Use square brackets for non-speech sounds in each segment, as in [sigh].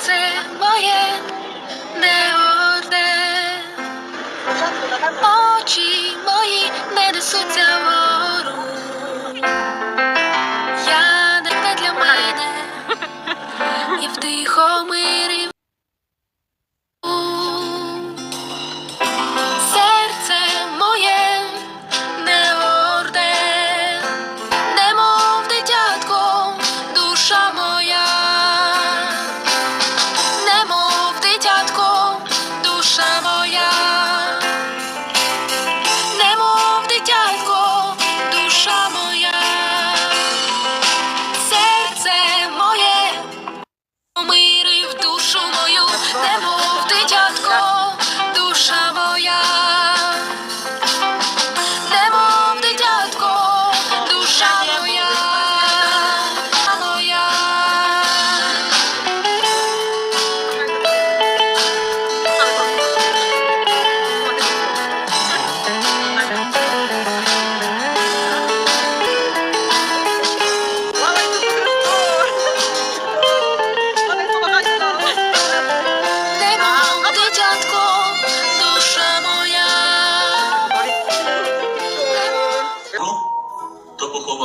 серце моє не одне, очі мої не несуться вору. Я не для мене і втихо ми. умирив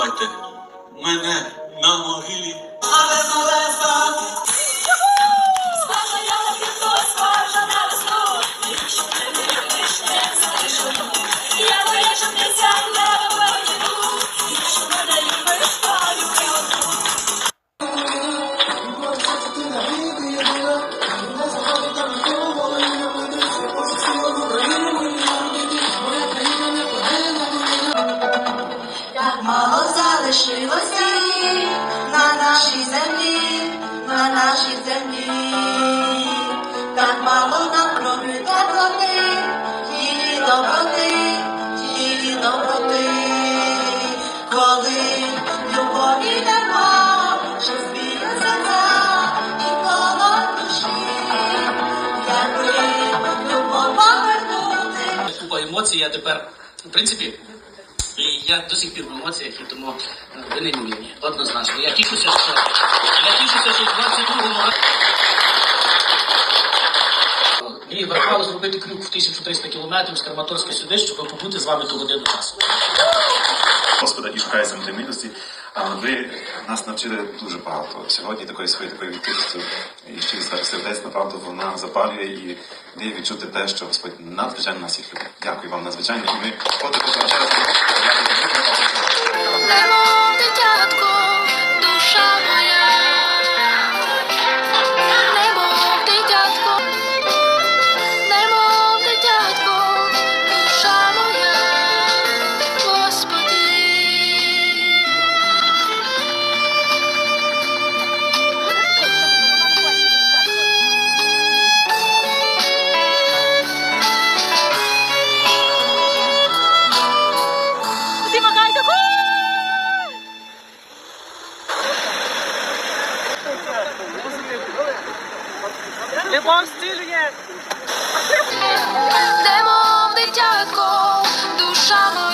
То поховайте мене залишилося їх на нашій землі, на нашій землі, так мало нам крові доброти, тієї доброти, тієї доброти, коли любові нема, що збіє серця і коло душі, якби любов повернути. купа емоцій. Я тепер, в принципі, і я до сих пір в емоціях, і тому ви не мені, однозначно. Я тішуся, що я тішуся, що в 22-му році. Мені врахувало зробити крюк в 1300 кілометрів з Краматорська сюди, щоб побути з вами ту годину часу. Господа і шукає. А ви нас навчили дуже багато. Сьогодні такої своєї такої відкритості і щирість сердець, направду вона запалює і дає відчути те, що Господь надзвичайно нас їх любить. Дякую вам надзвичайно. І ми ходимо ще раз. Немов дитятко, душа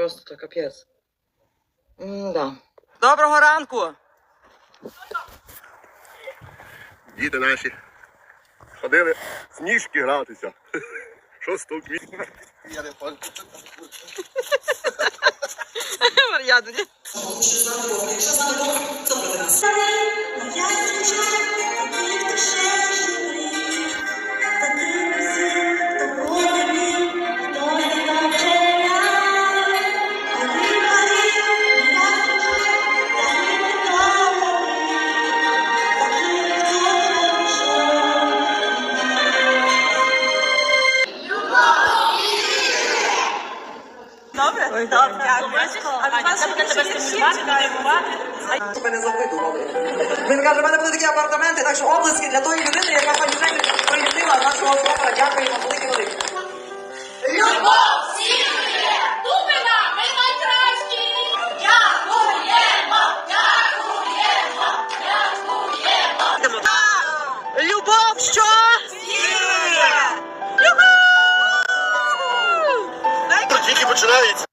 просто капець. М-да. Доброго ранку! Діти наші ходили сніжки гратися. [laughs] Шостого квітня. Я не пам'ятаю. Мар'яна, ні? Добре? Добре, дякую. А вас. Мене запитували. Він каже, в мене були такі апартаменти, так що облиски для тої людини, яка пані know.